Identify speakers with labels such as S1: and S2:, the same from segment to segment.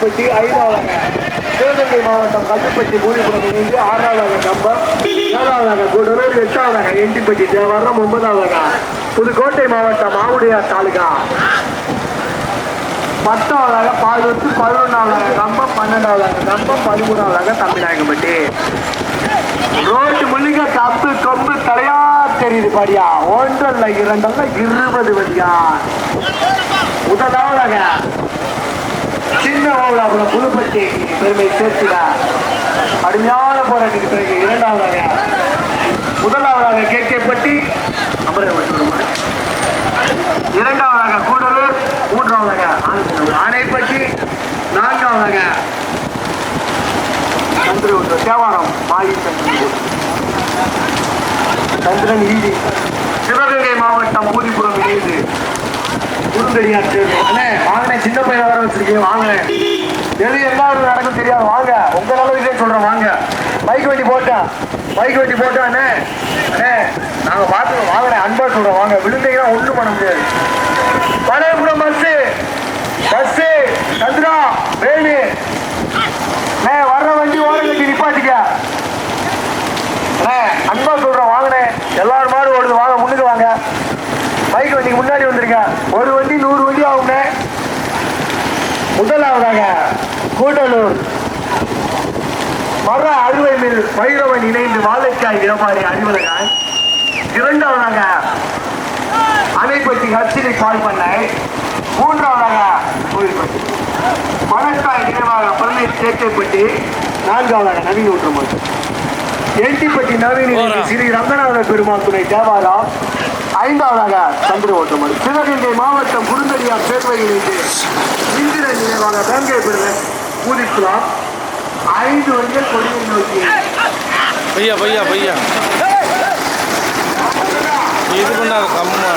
S1: கல்லுப்பட்டி ஐந்தாவதாக சிவகங்கை மாவட்டம் கல்லுப்பட்டி மூலிபுரம் இணைந்து ஆறாவதாக கம்பம் ஏழாவதாக கூடலூர் எட்டாவதாக எண்டிப்பட்டி தேவாரம் ஒன்பதாவதாக புதுக்கோட்டை மாவட்டம் மாவுடையார் தாலுகா. பத்தாவதாக பாலூத்து பதினொன்றாவதாக கம்பம் பன்னெண்டாவதாக கம்பம் பதிமூணாவதாக தமிழ்நாயகம்பட்டி ரோட்டு முழுக்க கப்பு கொம்பு தலையா தெரியுது பாடியா? ஒன்றல்ல இரண்டல்ல இருபது வழியா? முதலாவதாக சின்ன ஓவலாபுரம் புதுப்பட்டி பெருமை சேர்த்துட அருமையான போராட்டத்துக்கு பிறகு இரண்டாவதாக முதலாவதாக கே கே பட்டி. இரண்டாவதாக கூடலூர் மூன்றாவதாக ஆனைப்பட்டி நான்காவதாக சந்திரகுண்டு தேவாரம் மாயி சந்திரன் ஈடி சிவகங்கை மாவட்டம் ஊதிபுரம் இணைந்து குறுந்தடியார் தேர்வு அண்ணே வாங்கினே சின்ன பையன் வர வச்சிருக்கீங்க வாங்கினேன் எது எல்லாரும் நடக்கும் தெரியாது. வாங்க உங்க நல்லதுக்கே சொல்றேன் வாங்க. பைக் வண்டி போட்டேன் பைக் வண்டி போட்டேன் அண்ணே அண்ணே நாங்க பார்த்து வாங்கினேன் அன்பா சொல்றோம் வாங்க விழுந்தீங்கன்னா ஒண்ணும் பண்ண முடியாது பழையபுரம் பஸ்ஸு பஸ்ஸு சந்திரா வேலு அண்ணே வர்ற வண்டி ஓரம் கட்டி நிப்பாட்டிக்க அண்ணே அன்பா சொல்றோம் வாங்கண்ணே எல்லாரும் மாடு ஓடுது வாங்க முன்னுக்கு வாங்க பைக் வண்டிக்கு முன்னாடி வந்துருங்க ஒரு வண்டி நூறு வண்டி ஆகும்ண்ணே முதலாவதாக கூடலூர். மர அறுவை மில் பைரவன் இணைந்து வாழைக்காய் வியாபாரி அறிவலகாய் இரண்டாவதாக அணைப்பட்டி ஹர்ஷினி பால் பண்ணை மூன்றாவதாக கோயில்பட்டி. மணக்காய் நினைவாக பள்ளி சேர்க்கைப்பட்டி நான்காவதாக நவீன ஊற்றமன் என்டிப்பட்டி நவீன. ஸ்ரீ ரங்கநாத பெருமாள் துணை தேவாரம் ஐந்தாவதாக சந்திர ஓட்டமன். சிவகங்கை மாவட்டம் குருந்தடியார் பேர்வையிலிருந்து இந்திர நினைவாக வேங்கை பெருவன் பூதிக்குலாம் ஐந்து வண்டிகள் கொடியை நோக்கி.
S2: பையா பையா பையா. இது பண்ணாரு கம்மா.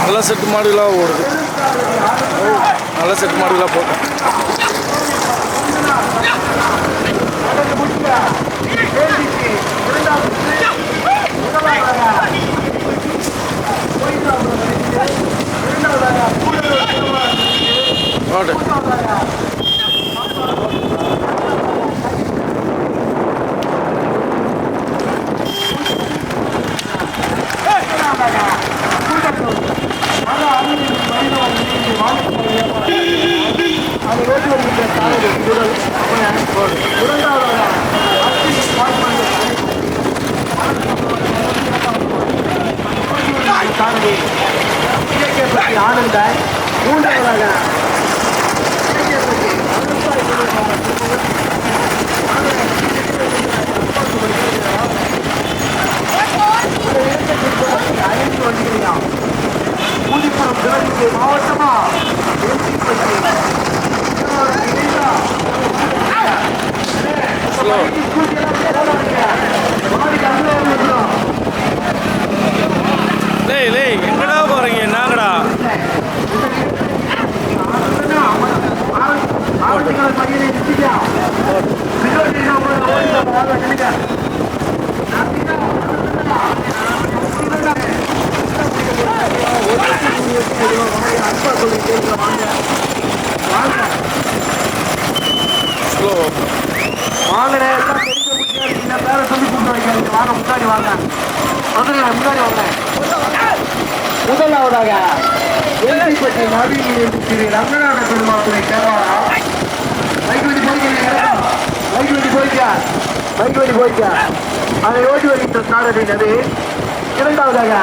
S2: நல்ல செட்டு மாடுகளாக ஓடுது. நல்ல செட்டு மாடுகளாக போட்டேன் ஓடு
S1: ஆனந்த மூன்றாவதாக ஐந்து வண்டிகளையா ஊதிப்புறம் சிவகங்கை மாவட்டமா
S2: ஸ்லோ லேய் லேய் எங்கடா போகிறீங்க என்னங்கடா ஸ்லோ
S1: வாங்கண்ணே எல்லாம் தெரிஞ்ச முடியாது இந்த பேரை சொல்லி கூட்டு வைக்காதீங்க வாங்க முன்னாடி வாங்க வந்துருங்க முன்னாடி வாங்க முதலாவதாக எல்பிப்பட்டி நவீன திரு ரங்கநாத பெருமாள் துணை தேவாரா பைக் வண்டி போய்க்க பைக் வண்டி போய்க்க பைக் வண்டி போய்க்க அதை ஓட்டி வருகின்ற சாரதி நது இரண்டாவதாக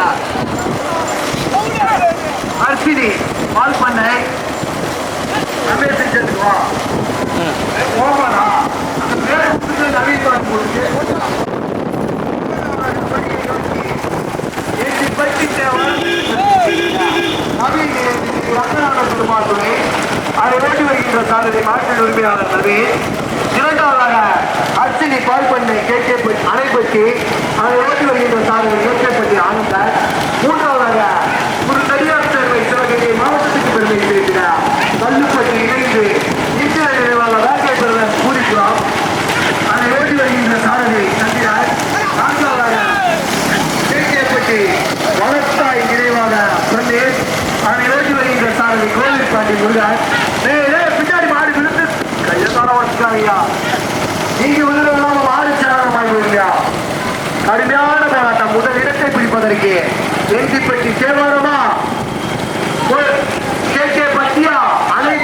S1: அர்ச்சினி பால் பண்ணை. ரமேஷ் வா. ஓமனா அந்த பேரை கொடுத்து நவீன் கொடுத்து ஏற்றி பட்டி தேவன் நவீன் ரங்கநாத அதை ஓட்டி வருகின்ற சாரதி மாற்றின் உரிமையாளர் இரண்டாவதாக அர்ச்சினி பால் பண்ணை கேட்கப்பட்டி அணைப்பட்டி அதை ஓட்டி வருகின்ற சாரதி கேட்கப்பட்டி ஆனந்தர் மூன்றாவதாக ஒரு தனியார் சேவை சிவகங்கை மாவட்டத்துக்கு பெருமை சேர்க்கிறார் கல்லுப்பட்டி இணைந்து இந்திய நினைவாக வேட்டை பெறுவன் பூரிக்குளம் அதை ஓட்டி வருகின்ற சாரதி சந்திராஜ் நான்காவதாக கேட்கப்பட்டி என்டிபட்டி வளர்த்தாய் நினைவாக சொல்லி அதனை நோக்கி வருகின்ற சாரதி கோவில் பாண்டி முருகன் பின்னாடி மாடு விழுந்து. கையத்தான வச்சுக்காங்கய்யா நீங்க விழுந்தவங்க மாடு சேரம் ஆகிவிடுங்க கடுமையான போராட்டம். முதல் இடத்தை பிடிப்பதற்கு. என்டிப்பட்டி தேவாரமா கே கே பட்டியா? அணை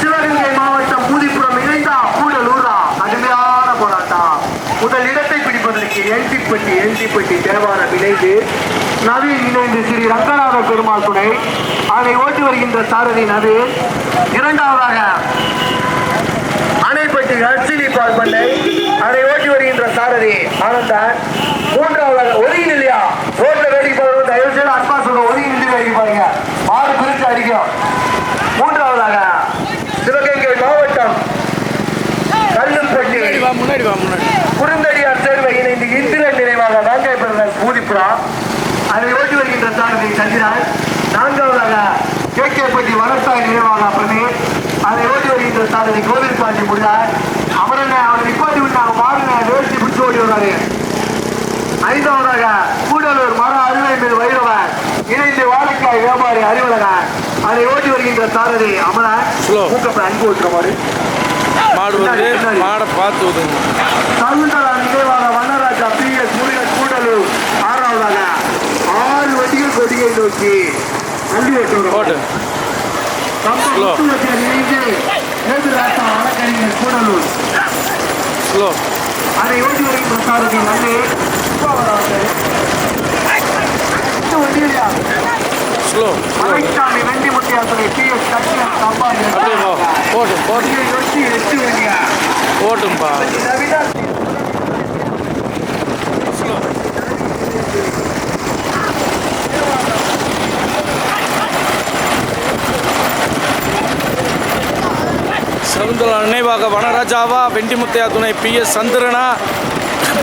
S1: சிவகங்கை மாவட்டம் பூதிப்புறம் இணைந்தா கூடலூரா கடுமையான போராட்டம். முதல் இடத்தை பிடிப்பதற்கு எல்டிப்பட்டி எல்டிப்பட்டி தேவாரம் இணைந்து நவீன் இணைந்து ஸ்ரீ ரங்கநாத பெருமாள் துணை. அதனை ஓட்டி வருகின்ற சாரதி நவீன் இரண்டாவதாக அணைப்பட்டி அர்ச்சினி பால் பண்ணை. அதை ஓட்டி வருகின்ற சாரதி ஆனந்தான் மூன்றாவதாக ஒதுங்கி இல்லையா ரோட்ல வேடிக்கை பார்க்கணும் தயவு செய்து அன்பா சொல்றோம் ஒதுங்கி நின்று வேடிக்கை பாருங்க மாடு பிரிச்சு அடிக்கும் மூன்றாவதாக சிவகங்கை மாவட்டம் கல்லுப்பட்டி
S2: முன்னாடி வா முன்னாடி வா முன்னாடி
S1: குறுந்தடியார் சேர்வை இணைந்து இந்திரன் நினைவாக நாங்கை பிறந்த பூதிப்புறா அதை ஓட்டி சந்திரன் நான்காவதாக கே கேப்பட்டி வளர்த்தாய் நினைவாக பிரதி அதை ஓட்டி வருகின்ற சாரதி கோவில் பாண்டி முடியார் அவரனை அவரை நிப்பாட்டி விட்டாங்க மாறுங்க வேட்டி பிடிச்சு ஓடி வர்றாரு ஐந்தாவதாக கூடலூர் மர அருமை மீது வைரவன் இணைந்து வாழைக்காய் வியாபாரி அறிவழகன் அதை ஓட்டி வருகின்ற சாரதி அமரன். மூக்கப்ப அன்பு ஓட்டுற மாதிரி.
S2: மாடு மாடை பார்த்து ஊதுங்க
S1: சகுந்தரா நினைவாக வண்ணராஜா பி எஸ் முருகன் கூடலூர் ஆறாவதாக ஆறு வண்டிகள் கொடியை நோக்கி வண்டி வழக்கறிஞர் கூடலூர்.
S2: ஸ்லோ
S1: அதை ஓட்டி வருகின்ற சாரதி
S2: ஸ்லோ
S1: மலைச்சாமி வெண்டி பி. எஸ்
S2: போட்டும் போட்டும் போட்டும்பா. சகுந்தலா நினைவாக வனராஜாவா வெண்டிமுத்தையா துணை பி. எஸ். சந்திரனா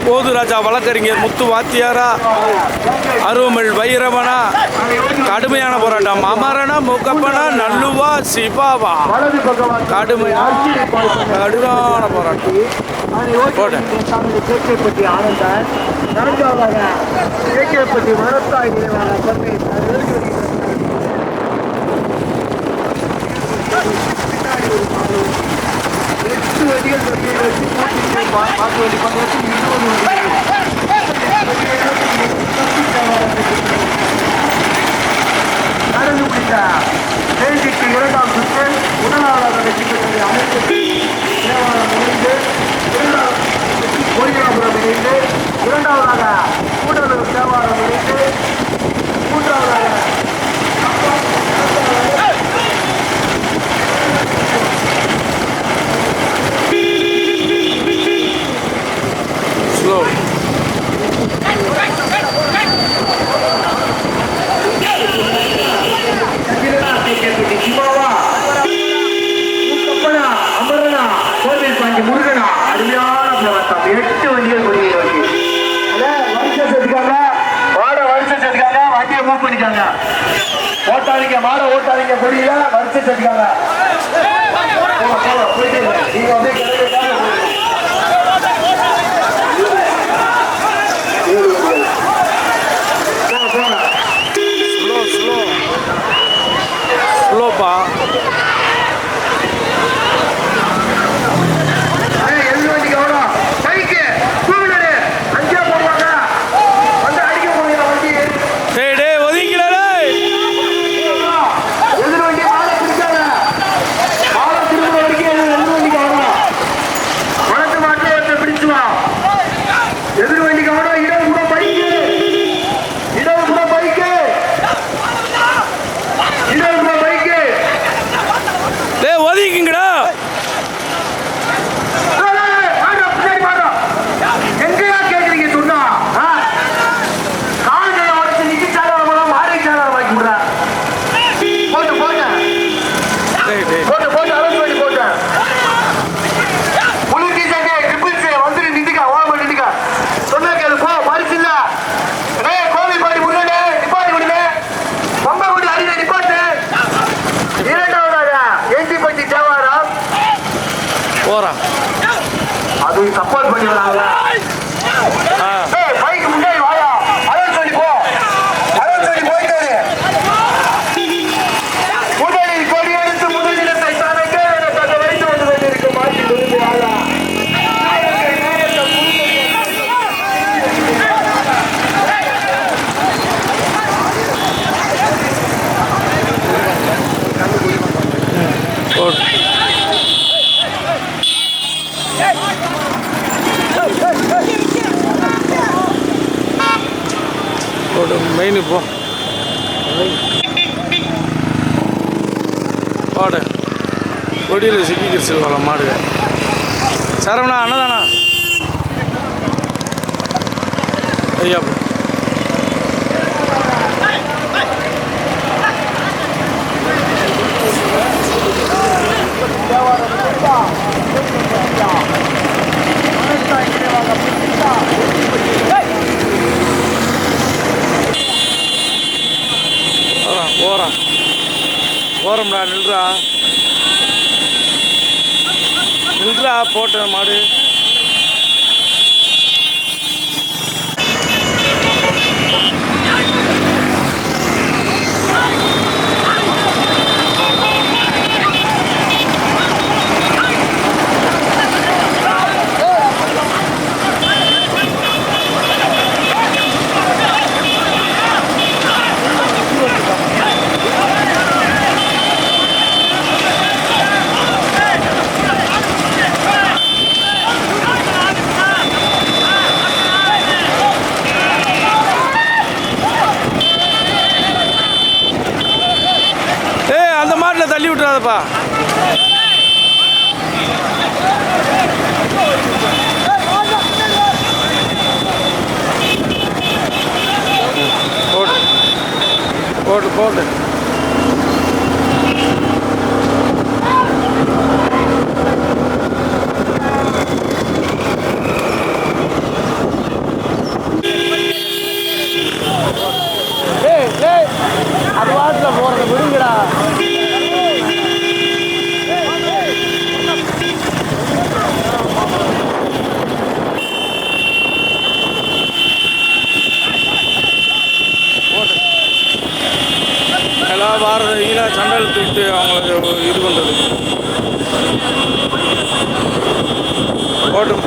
S2: போதுராஜா வழக்கறிஞர் முத்து வாத்தியாரா அருவமிழ் வைரவனா கடுமையான போராட்டம். அமரனா முகப்பனா நல்லுவா சிவாவா. கடுமையான கடுமையான போராட்டம். போட்டேன்
S1: கேகேப்பட்டி எட்டு வண்டிகள் பற்றி வச்சு பார்க்க இருபது நடந்து இரண்டாம் சுற்று வெற்றி அமைப்பு தேவாரம் இணைந்து இணைந்து இரண்டாவதாக கூடலூர் தேவாரம் இணைந்து மூன்றாவதாக உங்களுக்கு சப்போர்ட் பண்ணி வராங்க
S2: Good. கொடியில் சிக்கிக்கிடுச்சு வர மாடு. சரவணா அண்ணதானா ஐயா போகிறான் போகிறோம்டா நில்றா. போட்ட மாடு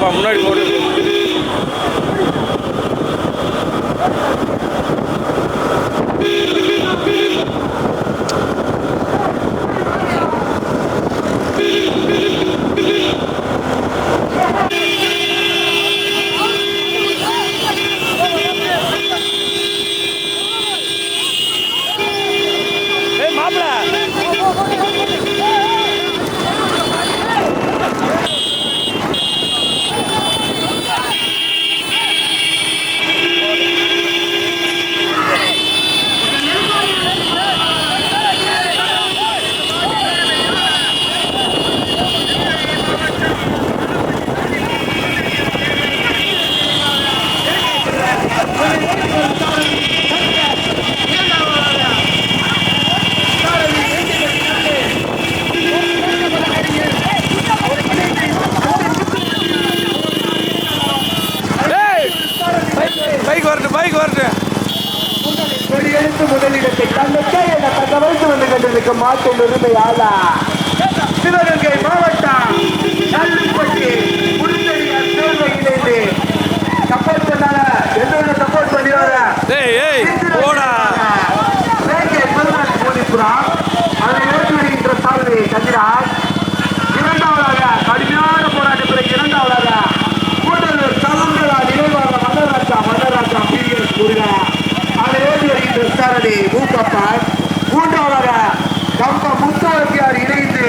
S2: বা முன்னாடி
S1: போடுறது முதலிடத்தை தங்கக்கே என தக்க வைத்து வந்து கொண்டிருக்கும் மாட்டின் உரிமையாளா? சிவகங்கை மாவட்டம் கல்லுப்பட்டி குடிநீர் சேர்வை இணைந்து சப்போர்ட் பண்ணால எந்த சப்போர்ட் பண்ணிடுவாங்க இரண்டாவதாக கடுமையான போராட்டத்தில் இரண்டாவதாக சாரதி மூக்கப்பா மூன்றாவதாக நம்ம முத்தாவுக்கு யார் இணைந்து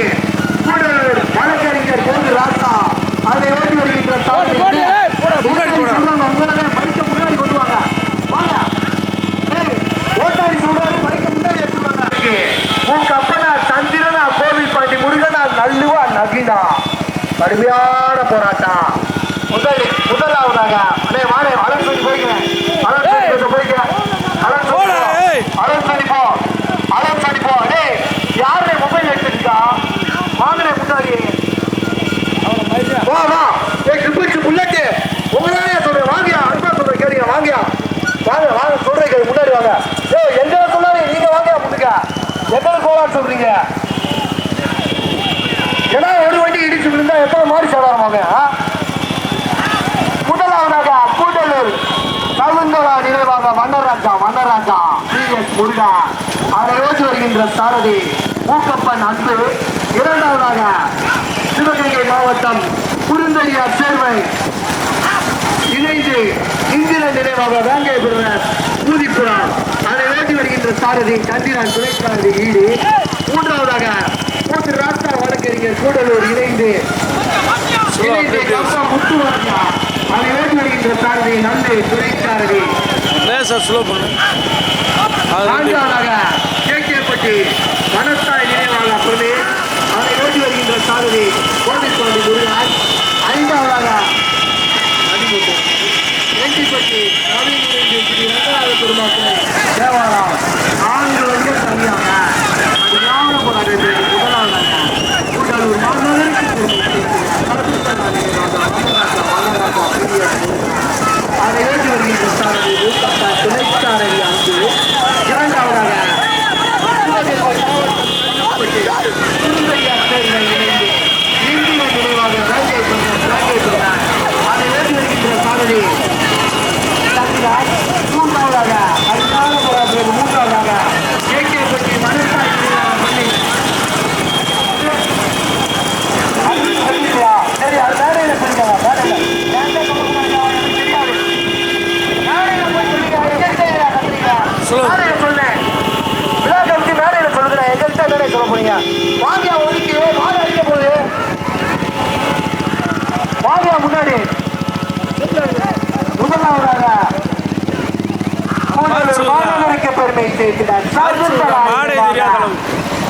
S1: சார்பாக வேங்கையபுரம் பூதிப்புறா அதை ஓட்டி வருகின்ற சாரதி கண்டிரான் துணைக்காரதி ஈடு. மூன்றாவதாக மூன்று ராஸ்தா வழக்கறிஞர் கூடலூர் இணைந்து. முத்து வர்மா அதை ஓட்டி வருகின்ற சாரதி நண்டு துணைக்காரதி.
S2: லேசர் ஸ்லோ பண்ணு.
S1: நான்காவதாக கேகேப்பட்டி மனத்தாய் நினைவாளர் அப்புறமே அதை ஓட்டி வருகின்ற சாரதி கோபிஸ்வாமி குருநாத் ஐந்தாவதாக அடிமுகம் நவீன் இணைந்து ஸ்ரீ ரங்கநாத தேவாரம். ஆண்கள் வந்து தனியாக அது ஞான போராட்ட முதலாவதாக கூட்டலூர் மாநகருக்கு அதை ஏற்றி வருகின்ற சாரதி ஊக்கத்தா துணைச்சாரதி அங்கு இரண்டாவதாக திருநெல்வேலியார் தேர்தல் இணைந்து இந்திய நினைவாக வேங்கை பெற்றார், வேங்கை பெற்றார். அதை ஏற்றி வருகின்ற சாரதி தங்கிறார். மூன்றாவதாக அருமையான போராட்டத்தில் மூன்றாவதாக ஏகே பற்றி மனுத்தாய் நினைவாக பண்ணி அறிவிக்கலையா? சரி, அது மேடையில சொல்லுங்க, மேடையில. ஏன்டா எனக்கு தெரியாது. மேடையில போய் சொல்லுங்க, எங்கள்கிட்ட ஏன் கத்துறீங்க?
S2: சொல்லு.
S1: மேடையில சொல்லுங்க. விழா கமிட்டி மேடையில சொல்லுங்க, எங்கள்கிட்ட என்னடா சொல்ல போறீங்க? வாங்கயா ஒதுக்கி, வாங்க அடிக்க போகுது. வாங்கயா முன்னாடி முதலாவதாக
S2: சொல்லுங்க.
S1: மாணவருக்கு பெருமை சேர்க்கிறார்
S2: மாடே தெரியாத அளவு.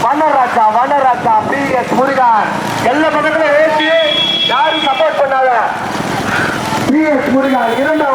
S1: வனராஜா வனராஜா பி எஸ் முருகன் எல்லா பக்கத்துல ஏற்றி யாரும் சப்போர்ட் பண்ணாத பி எஸ்